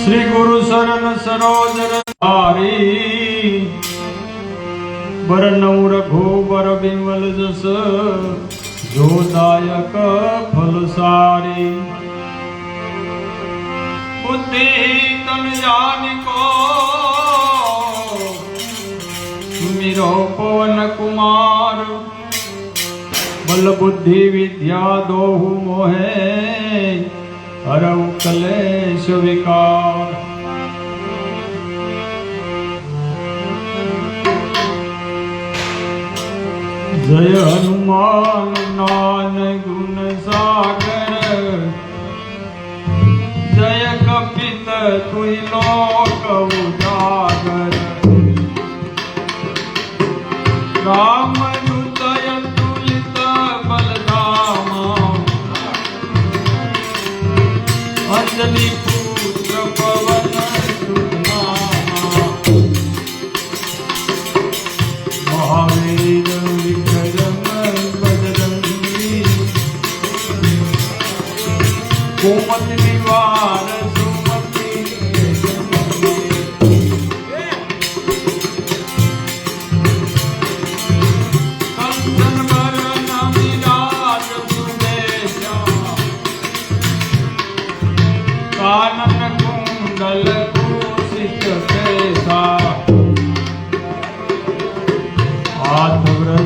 શ્રી ગુરુ શરણ સરોજ હારી બરનૌ રઘુબર બિમલ જસ જોદાયક ફલ સારી. બુદ્ધિ તન જાનિકો, સુમિરો પવન કુમાર. બલ બુદ્ધિ વિદ્યા દોહુ મોહે. હરૌ કલેશ વિકાર. જય હનુમાન નાન ગુણ સાગર. જય કપિત તુઈ લોક ઉજાગર. રામ the.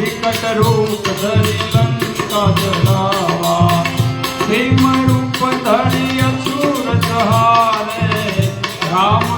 વિકટ રૂપ ધરી લંકા જડાવા ભીમ રૂપ ધરી અસુર રામ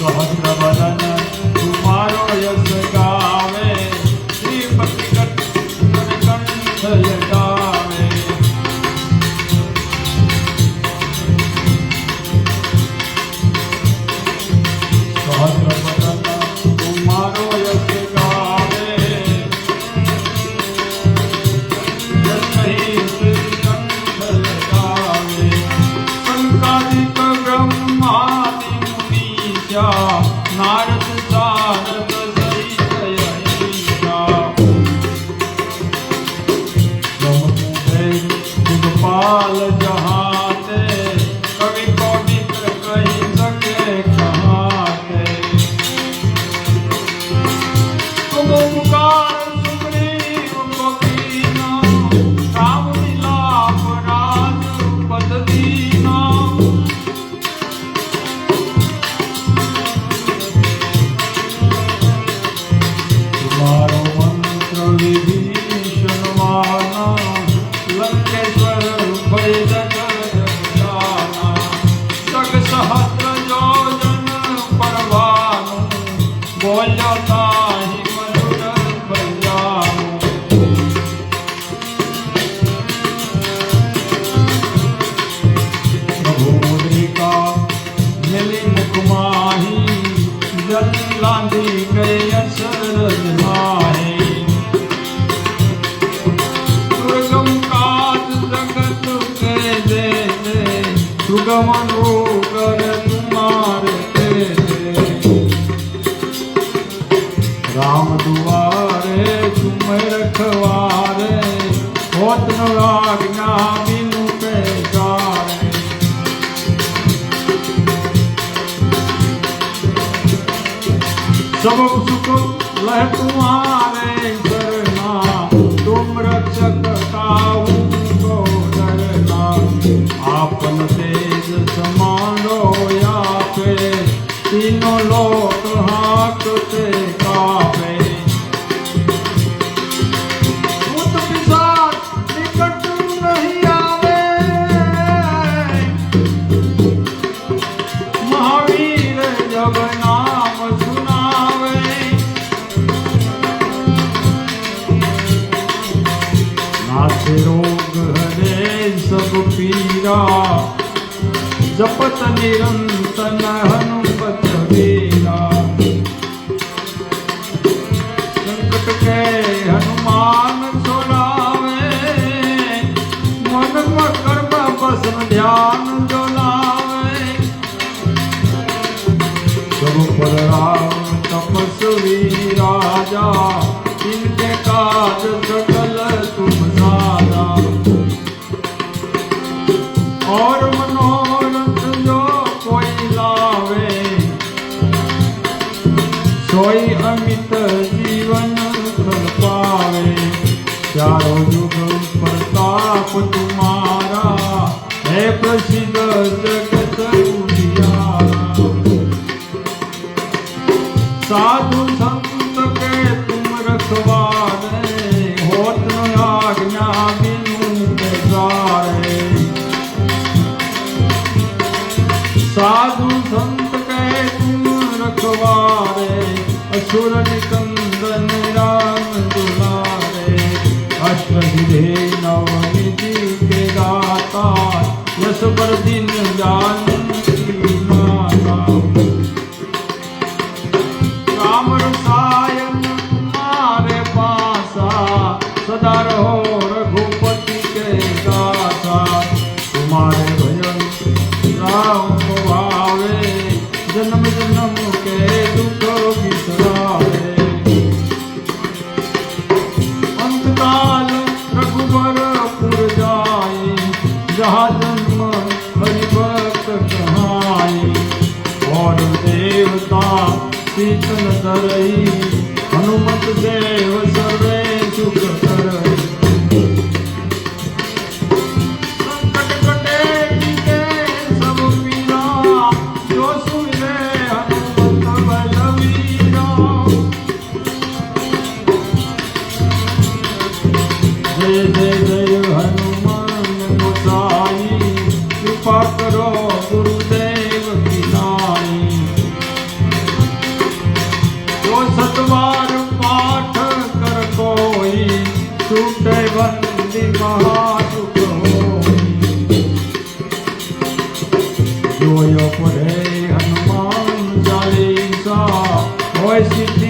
شهد رمضان. تمہارو یس लाल जा રામ દુવારે તુમે રખવારે હોત નો રાગ ના બિનુ બેગારે સબ હાથ રોગ હરે સબ પીરા. જપત નિરંતન હનુમત વીરા. સંકટ કે હનુમાન સોલાવે. મન કર્મ ભસ્મ ધ્યાન જોલાવે સ્વરૂપ રામ તપસ્વી રાજા. ઇનકે કાજ જગ જોઈ અમિત જીવન ફળ પાવે ચારો યુગ પ્રતાપ તુમારા. હે પ્રસિદ્ધ જગત સાધુ पर दिन जान সবাই সিদ্ধি